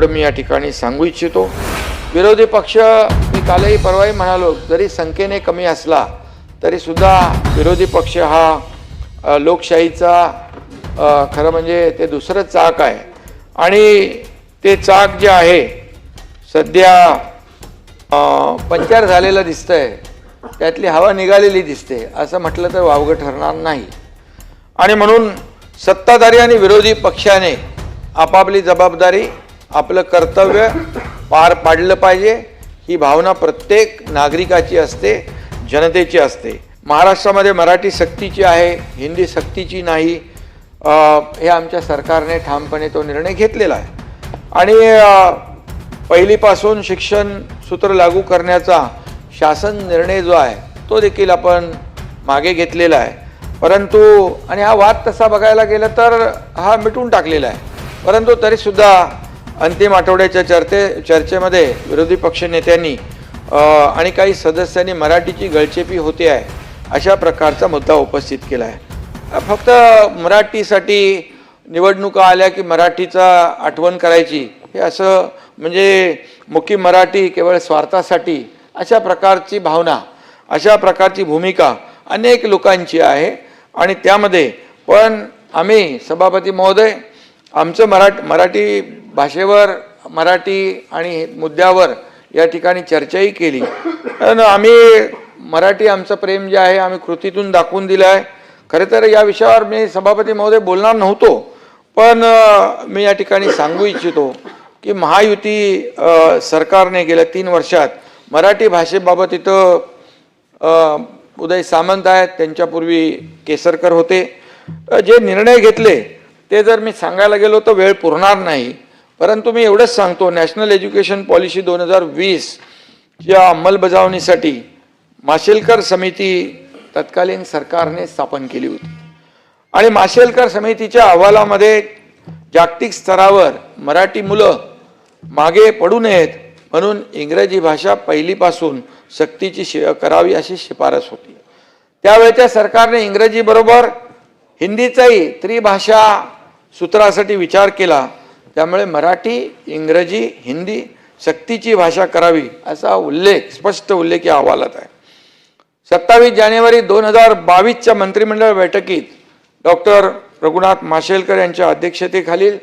एवढं मी या ठिकाणी सांगू इच्छितो. विरोधी पक्ष मी कालही परवाही म्हणालो जरी संख्येने कमी असला तरी सुद्धा विरोधी पक्ष हा लोकशाहीचा खरं म्हणजे ते दुसरं चाक आहे. आणि ते चाक जे आहे सध्या अ, झालेलं दिसतं आहे त्यातली हवा निघालेली दिसते असं म्हटलं तर वावगं ठरणार नाही. आणि म्हणून सत्ताधारी आणि विरोधी पक्षाने आपापली जबाबदारी आपलं कर्तव्य पार पाडलं पाहिजे. ही भावना प्रत्येक नागरिकाची असते जनतेची असते. महाराष्ट्रामध्ये मराठी सक्तीची आहे हिंदी सक्तीची नाही. हे आमच्या सरकारने ठामपणे तो निर्णय घेतलेला आहे. आणि पहिलीपासून शिक्षण सूत्र लागू करण्याचा शासन निर्णय जो आहे तो देखील आपण मागे घेतलेला आहे. परंतु आणि हा वाद तसा बघायला गेलं तर हा मिटून टाकलेला आहे. परंतु तरीसुद्धा अंतिम आठवड्याच्या चर्चे चर्चेमध्ये विरोधी पक्षनेत्यांनी आणि काही सदस्यांनी मराठीची गळचेपी होते आहे अशा प्रकारचा मुद्दा उपस्थित केला आहे. फक्त मराठीसाठी निवडणुका आल्या की मराठीचा आठवण करायची हे असं म्हणजे मुखी मराठी केवळ स्वार्थासाठी अशा प्रकारची भावना अशा प्रकारची भूमिका अनेक लोकांची आहे. आणि त्यामध्ये पण आम्ही सभापती महोदय आमचं मराठ मराठी भाषेवर मराठी आणि मुद्द्यावर या ठिकाणी चर्चाही केली. आणि आम्ही मराठी आमचं प्रेम जे आहे आम्ही कृतीतून दाखवून दिलं आहे. खरं तर या विषयावर मी सभापती महोदय बोलणार नव्हतो पण मी या ठिकाणी सांगू इच्छितो की महायुती सरकारने गेल्या तीन वर्षात मराठी भाषेबाबत इथं उदय सामंत आहेत त्यांच्यापूर्वी केसरकर होते. जे निर्णय घेतले ते जर मी सांगायला गेलो तर वेळ पुरणार नाही. परंतु मी एवढंच सांगतो नॅशनल एज्युकेशन पॉलिसी दोन हजार वीसच्या अंमलबजावणीसाठी माशेलकर समिती तत्कालीन सरकारने स्थापन केली होती. आणि माशेलकर समितीच्या अहवालामध्ये जागतिक स्तरावर मराठी मुलं मागे पडू नयेत म्हणून इंग्रजी भाषा पहिलीपासून सक्तीची शि करावी अशी शिफारस होती. त्यावेळच्या सरकारने इंग्रजीबरोबर हिंदीचाही त्रिभाषा सूत्रासाठी विचार केला त्यामुळे मराठी इंग्रजी हिंदी सक्तीची भाषा करावी असा उल्लेख स्पष्ट उल्लेख या अहवालात आहे. सत्तावीस जानेवारी दोन हजार बावीसच्या मंत्रिमंडळ बैठकीत डॉक्टर रघुनाथ माशेलकर यांच्या अध्यक्षतेखालील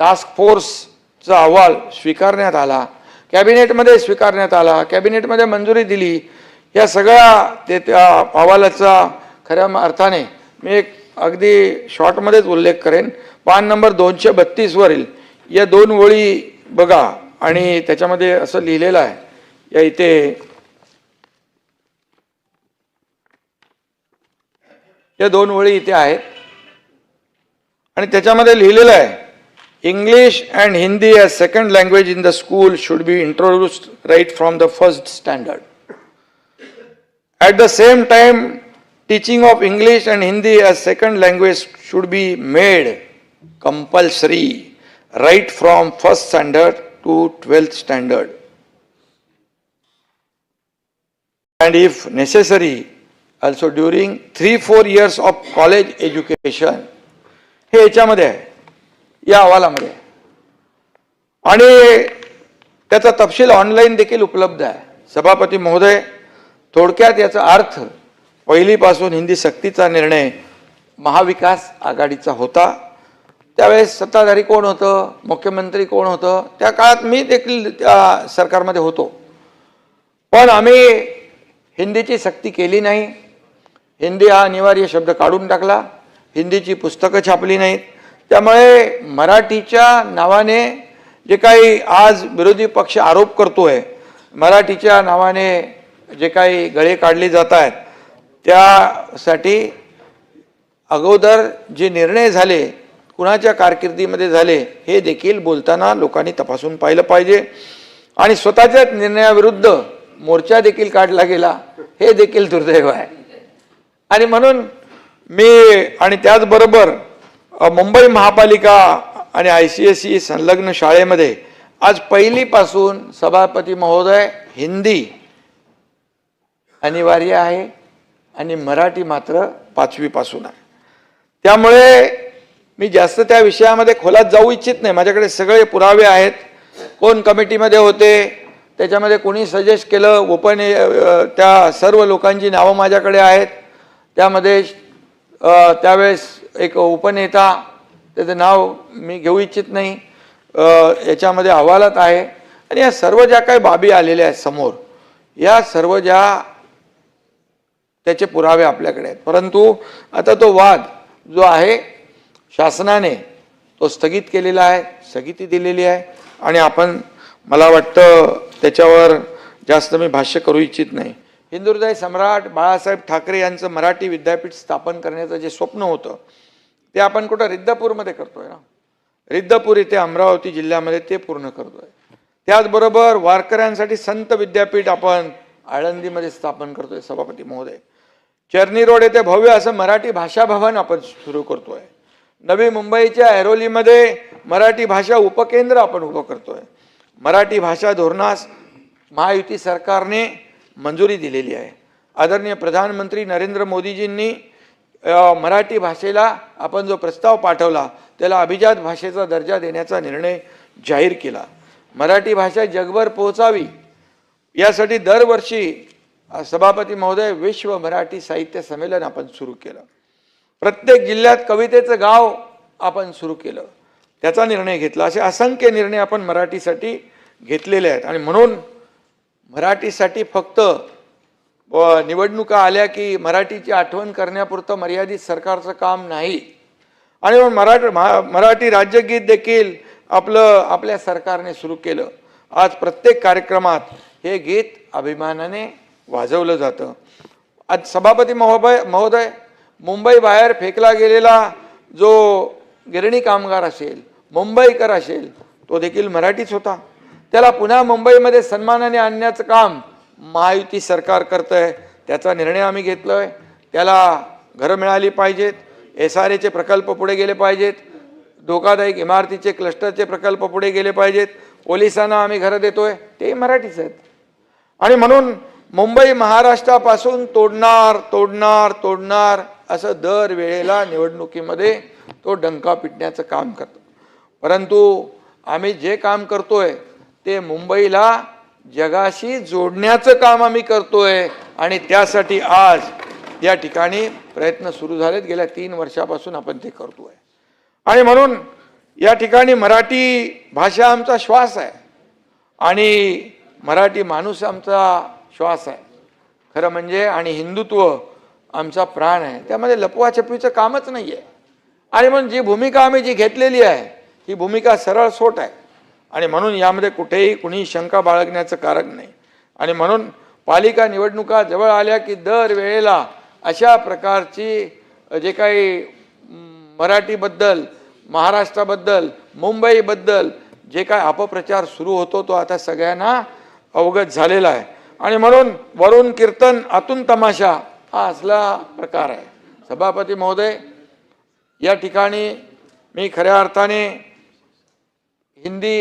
टास्क फोर्सचा अहवाल स्वीकारण्यात आला. कॅबिनेटमध्ये स्वीकारण्यात आला. कॅबिनेटमध्ये मंजुरी दिली. या सगळ्या ते त्या अहवालाचा खऱ्या अर्थाने मी एक अगदी शॉर्टमध्येच उल्लेख करेन. पान नंबर दोनशे बत्तीसवरील या दोन ओळी बघा आणि त्याच्यामध्ये असं लिहिलेलं आहे. या इथे या दोन ओळी इथे आहेत. आणि त्याच्यामध्ये लिहिलेलं आहे English and Hindi as second language in the school should be introduced right from the first standard at the same time teaching of English and Hindi as second language should be made compulsory right from first standard to twelfth standard and if necessary also during three four years of college education हे याच्यामध्ये आहे. या अहवालामध्ये आणि त्याचा तपशील online देखील उपलब्ध आहे. सभापती महोदय थोडक्यात याचा अर्थ पहिलीपासून हिंदी सक्तीचा निर्णय महाविकास आघाडीचा होता. त्यावेळेस सत्ताधारी कोण होतं? मुख्यमंत्री कोण होतं? त्या काळात मी देखील त्या सरकारमध्ये होतो. पण आम्ही हिंदीची सक्ती केली नाही. हिंदी हा अनिवार्य शब्द काढून टाकला. हिंदीची पुस्तकं छापली नाहीत. त्यामुळे मराठीच्या नावाने जे काही आज विरोधी पक्ष आरोप करतो आहे मराठीच्या नावाने जे काही गळे काढले जात आहेत त्यासाठी अगोदर जे निर्णय झाले कुणाच्या कारकिर्दीमध्ये झाले हे देखील बोलताना लोकांनी तपासून पाहिलं पाहिजे. आणि स्वतःच्याच निर्णयाविरुद्ध मोर्चा देखील काढला गेला हे देखील दुर्दैव आहे. आणि म्हणून मी आणि त्याचबरोबर मुंबई महापालिका आणि आय सी एस सी संलग्न शाळेमध्ये आज पहिलीपासून सभापती महोदय हिंदी अनिवार्य आहे आणि मराठी मात्र पाचवीपासून आहे. त्यामुळे मी जास्त त्या विषयामध्ये खोलात जाऊ इच्छित नाही. माझ्याकडे सगळे पुरावे आहेत. कोण कमिटीमध्ये होते? त्याच्यामध्ये कोणी सजेस्ट केलं? ओपन त्या सर्व लोकांची नावं माझ्याकडे आहेत. त्यामध्ये त्यावेळेस एक उपनेता त्याचं नाव मी घेऊ इच्छित नाही. याच्यामध्ये अहवालात आहे. आणि या सर्व ज्या काही बाबी आलेल्या आहेत समोर या सर्व ज्या त्याचे पुरावे आपल्याकडे आहेत. परंतु आता तो वाद जो आहे शासनाने तो स्थगित केलेला आहे स्थगिती दिलेली आहे. आणि आपण मला वाटतं त्याच्यावर जास्त मी भाष्य करू इच्छित नाही. हिंदुहृदय सम्राट बाळासाहेब ठाकरे यांचं मराठी विद्यापीठ स्थापन करण्याचं जे स्वप्न होतं ते आपण कुठं रिद्धपूरमध्ये करतोय ना? रिद्धपूर इथे अमरावती जिल्ह्यामध्ये ते पूर्ण करतोय. त्याचबरोबर वारकऱ्यांसाठी संत विद्यापीठ आपण आळंदीमध्ये स्थापन करतोय सभापती महोदय. चर्नी रोड येथे भव्य असं मराठी भाषा भवन आपण सुरू करतोय. नवी मुंबईच्या ऐरोलीमध्ये मराठी भाषा उपकेंद्र आपण उभं करतोय. मराठी भाषा धोरणास महायुती सरकारने मंजुरी दिलेली आहे. आदरणीय प्रधानमंत्री नरेंद्र मोदीजींनी मराठी भाषेला आपण जो प्रस्ताव पाठवला त्याला अभिजात भाषेचा दर्जा देण्याचा निर्णय जाहीर केला. मराठी भाषा जगभर पोहोचावी यासाठी दरवर्षी सभापती महोदय विश्व मराठी साहित्य संमेलन आपण सुरू केलं. प्रत्येक जिल्ह्यात कवितेचं गाव आपण सुरू केलं. त्याचा निर्णय घेतला. असे असंख्य निर्णय आपण मराठीसाठी घेतलेले आहेत. आणि म्हणून मराठीसाठी फक्त व निवडणुका आल्या की मराठीची आठवण करण्यापुरतं मर्यादित सरकारचं काम नाही. आणि मग मराठ महा- मराठी राज्यगीत देखील आपलं आपल्या सरकारने सुरू केलं. आज प्रत्येक कार्यक्रमात हे गीत अभिमानाने वाजवलं जातं. आज सभापती महोदय महोदय मुंबई बाहेर फेकला गेलेला जो गिरणी कामगार असेल मुंबईकर असेल तो देखील मराठीच होता. त्याला पुन्हा मुंबईमध्ये सन्मानाने आणण्याचं काम महायुती सरकार करतं आहे त्याचा निर्णय आम्ही घेतलोय. त्याला घरं मिळाली पाहिजेत एस आर एचे प्रकल्प पुढे गेले पाहिजेत धोकादायक इमारतीचे क्लस्टरचे प्रकल्प पुढे गेले पाहिजेत पोलिसांना आम्ही घरं देतोय ते मराठीच आहेत. आणि म्हणून मुंबई महाराष्ट्रापासून तोडणार तोडणार तोडणार असं दर वेळेला निवडणुकीमध्ये तो डंका पिटण्याचं काम करतो. परंतु आम्ही जे काम करतोय ते मुंबईला जगाशी जोडण्याचं काम आम्ही करतोय आणि त्यासाठी आज या ठिकाणी प्रयत्न सुरू झालेत. गेल्या तीन वर्षापासून आपण ते करतोय. आणि म्हणून या ठिकाणी मराठी भाषा आमचा श्वास आहे. आणि मराठी माणूस आमचा श्वास आहे. खरं म्हणजे आणि हिंदुत्व आमचा प्राण आहे. त्यामध्ये लपवाछपवीचं कामच नाही आहे आणि म्हणून जी भूमिका आम्ही जी घेतलेली आहे ही भूमिका सरळ सोट आहे. आणि म्हणून यामध्ये कुठेही कुणी शंका बाळगण्याचं कारण नाही. आणि म्हणून पालिका निवडणुका जवळ आल्या की दर वेळेला अशा प्रकारची जे काही मराठीबद्दल महाराष्ट्राबद्दल मुंबईबद्दल जे काय अपप्रचार सुरू होतो तो आता सगळ्यांना अवगत झालेला आहे. आणि म्हणून वरून कीर्तन आतून तमाशा हा असला प्रकार आहे. सभापती महोदय या ठिकाणी मी खऱ्या अर्थाने हिंदी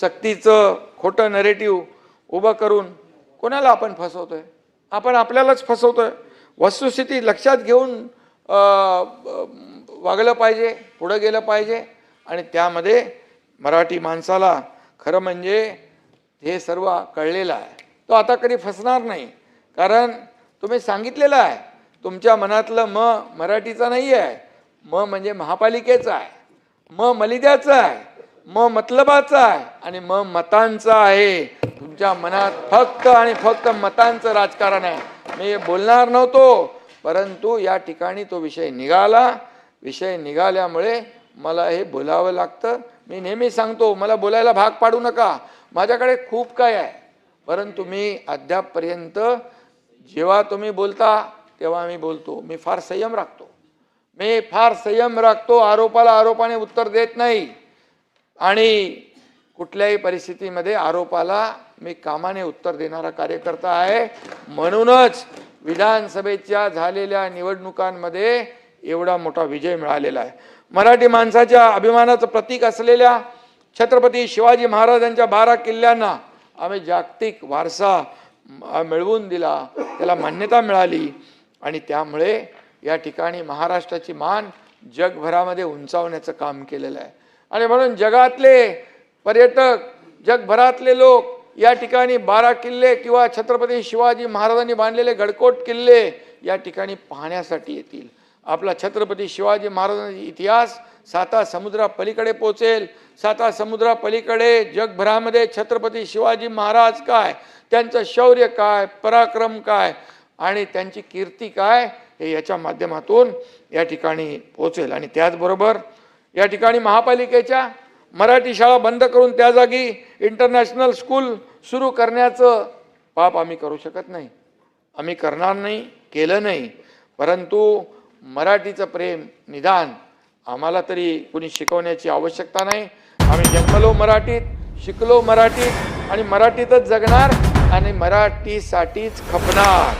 सक्तीचं खोटं नरेटिव्ह उभं करून कोणाला आपण फसवतो आहे आपण आपल्यालाच फसवतो आहे वस्तुस्थिती लक्षात घेऊन वागलं पाहिजे पुढं गेलं पाहिजे आणि त्यामध्ये मराठी माणसाला खरं म्हणजे हे सर्व कळलेलं आहे. तो आता कधी फसणार नाही. कारण तुम्ही सांगितलेलं आहे. तुमच्या मनातलं म मराठीचं नाही आहे म म्हणजे महापालिकेचं आहे. म मलिद्याचं आहे. म मतलबाचं आहे. आणि म मतांचं आहे. तुमच्या मनात फक्त आणि फक्त मतांचं राजकारण आहे. मी बोलणार नव्हतो परंतु या ठिकाणी तो विषय निघाला. विषय निघाल्यामुळे मला हे बोलावं लागतं. मी नेहमी सांगतो मला बोलायला भाग पाडू नका. माझ्याकडे खूप काय आहे. परंतु मी अद्यापपर्यंत जेव्हा तुम्ही बोलता तेव्हा मी बोलतो. मी फार संयम राखतो. मी फार संयम राखतो आरोपाला आरोपाने उत्तर देत नाही. आणि कुठल्याही परिस्थितीमध्ये आरोपाला मी कामाने उत्तर देणारा कार्यकर्ता आहे. म्हणूनच विधानसभेच्या झालेल्या निवडणुकांमध्ये एवढा मोठा विजय मिळालेला आहे. मराठी माणसाच्या अभिमानाचं प्रतीक असलेल्या छत्रपती शिवाजी महाराजांच्या बारा किल्ल्यांना आम्ही जागतिक वारसा मिळवून दिला. त्याला मान्यता मिळाली. आणि त्यामुळे या ठिकाणी महाराष्ट्राची मान जगभरामध्ये उंचावण्याचं काम केलेलं आहे. आणि म्हणून जगातले पर्यटक जगभरातले लोक या ठिकाणी बारा किल्ले किंवा छत्रपती शिवाजी महाराजांनी बांधलेले गडकोट किल्ले या ठिकाणी पाहण्यासाठी येतील. आपला छत्रपती शिवाजी महाराजांचा इतिहास साता समुद्रापलीकडे पोचेल. साता समुद्रापलीकडे जगभरामध्ये छत्रपती शिवाजी महाराज काय? त्यांचं शौर्य काय? पराक्रम काय? आणि त्यांची कीर्ती काय? हे याच्या माध्यमातून या ठिकाणी पोचेल. आणि त्याचबरोबर या ठिकाणी महापालिकेच्या मराठी शाळा बंद करून त्या जागी इंटरनॅशनल स्कूल सुरू करण्याचं पाप आम्ही करू शकत नाही. आम्ही करणार नाही केलं नाही. परंतु मराठीचं प्रेम निदान आम्हाला तरी कुणी शिकवण्याची आवश्यकता नाही. आम्ही जन्मलो मराठीत शिकलो मराठीत आणि मराठीतच जगणार आणि मराठीसाठीच खपणार.